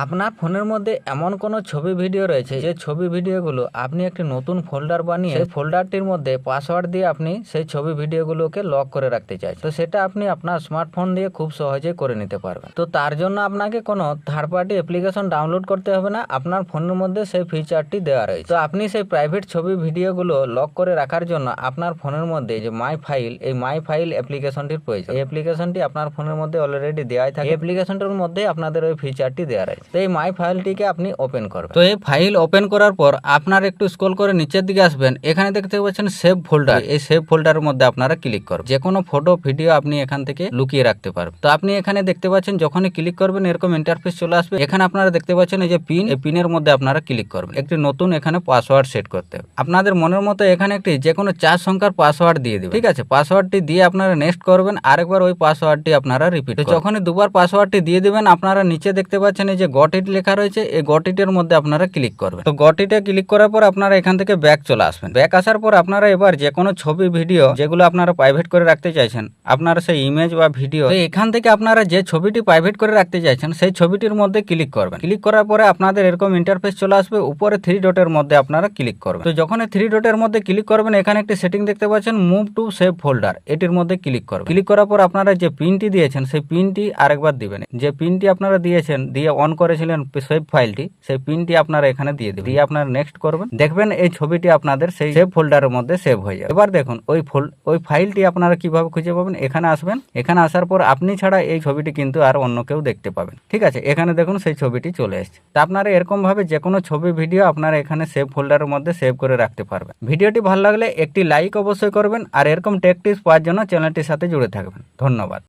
আপনার ফোনের মধ্যে এমন কোনো ছবি ভিডিও রয়েছে, যে ছবি ভিডিওগুলো আপনি একটি নতুন ফোল্ডার বানিয়ে সেই ফোল্ডারটির মধ্যে পাসওয়ার্ড দিয়ে আপনি সেই ছবি ভিডিওগুলোকে লক করে রাখতে চাই তো সেটা আপনি আপনার স্মার্টফোন দিয়ে খুব সহজে করে নিতে পারবেন। তো তার জন্য আপনাকে কোনো থার্ড পার্টি অ্যাপ্লিকেশন ডাউনলোড করতে হবে না, আপনার ফোনের মধ্যে সেই ফিচারটি দেওয়া রয়েছে। তো আপনি সেই প্রাইভেট ছবি ভিডিওগুলো লক করে রাখার জন্য আপনার ফোনের মধ্যে যে মাই ফাইল এই মাই ফাইল অ্যাপ্লিকেশনটির প্রয়োজন। এই অ্যাপ্লিকেশনটি আপনার ফোনের মধ্যে অলরেডি দেওয়াই থাকে। অ্যাপ্লিকেশনটির মধ্যে আপনাদের ওই ফিচারটি দেওয়া রয়েছে। তো এই মাই ফাইলটিকে আপনি ওপেন করবেন। তো এই ফাইল ওপেন করার পর আপনার একটু স্ক্রল করে নিচের দিকে আসবেন এখানে দেখতে পাচ্ছেন সেভ ফোল্ডার এই সেভ ফোল্ডারের মধ্যে আপনারা ক্লিক করবেন। যে কোনো ফটো ভিডিও আপনি এখান থেকে লুকিয়ে রাখতে পারবেন। তো আপনি এখানে দেখতে পাচ্ছেন যখনই ক্লিক করবেন এরকম ইন্টারফেস চলে আসবে। এখানে আপনারা দেখতে পাচ্ছেন এই যে পিন এই পিনের মধ্যে আপনারা ক্লিক করবেন। একটি নতুন এখানে পাসওয়ার্ড সেট করতে হবে। আপনাদের মনের মতো এখানে একটি যে কোনো চার সংখ্যার পাসওয়ার্ড দিয়ে দিবেন। ঠিক আছে? পাসওয়ার্ডটি দিয়ে আপনারা নেক্সট করবেন আরেকবার ওই পাসওয়ার্ডটি আপনারা রিপিট যখনই দুবার পাসওয়ার্ডটি দিয়ে দিবেন আপনারা নিচে দেখতে পাচ্ছেন এই যে গট ইট লেখা রয়েছে, এই গট ইটের মধ্যে আপনারা ক্লিক করবেন। তো গট ইটে ক্লিক করার পর আপনারা এখান থেকে ব্যাক চলে আসবেন। ব্যাক আসার পর আপনারা এবার যে কোনো ছবি ভিডিও যেগুলো আপনারা প্রাইভেট করে রাখতে চাইছেন, আপনারা সেই ইমেজ বা ভিডিও এখান থেকে আপনারা যে ছবিটি প্রাইভেট করে রাখতে চাইছেন, সেই ছবিটির মধ্যে ক্লিক করবেন। ক্লিক করার পরে আপনাদের এরকম ইন্টারফেস চলে আসবে, উপরে থ্রি ডটের মধ্যে আপনারা ক্লিক করবেন। তো যখন থ্রি ডটের মধ্যে ক্লিক করবেন, এখানে একটি সেটিং দেখতে পাচ্ছেন মুভ টু সেভ ফোল্ডার এটির মধ্যে ক্লিক করবেন। ক্লিক করার পর আপনারা যে পিনটি দিয়েছেন, সেই পিনটি আরেকবার দিবেন। যে পিনটি আপনারা দিয়েছেন, দিয়ে অন করেছিলেন সেভ ফাইলটি সেই পিনটি আপনারা এখানে দিয়ে দেবেন। দিয়ে আপনারা নেক্সট করবেন। দেখবেন এই ছবিটি আপনাদের সেই সেভ ফোল্ডারের মধ্যে সেভ হয়ে যাবে। এবার দেখুন, ওই ফোল ওই ফাইলটি আপনারা কীভাবে খুঁজে পাবেন? এখানে আসবেন। এখানে আসার পর আপনি ছাড়া এই ছবিটি কিন্তু আর অন্য কেউ দেখতে পাবেন। ঠিক আছে, এখানে দেখুন সেই ছবিটি চলে এসেছে। তা আপনারা এরকম ভাবে যে কোনো ছবি ভিডিও আপনারা এখানে সেভ ফোল্ডারের মধ্যে সেভ করে রাখতে পারবেন। ভিডিওটি ভালো লাগলে একটি লাইক অবশ্যই করবেন। আর এরকম টেক টিপস পাওয়ার জন্য চ্যানেলটির সাথে জুড়ে থাকবেন। ধন্যবাদ।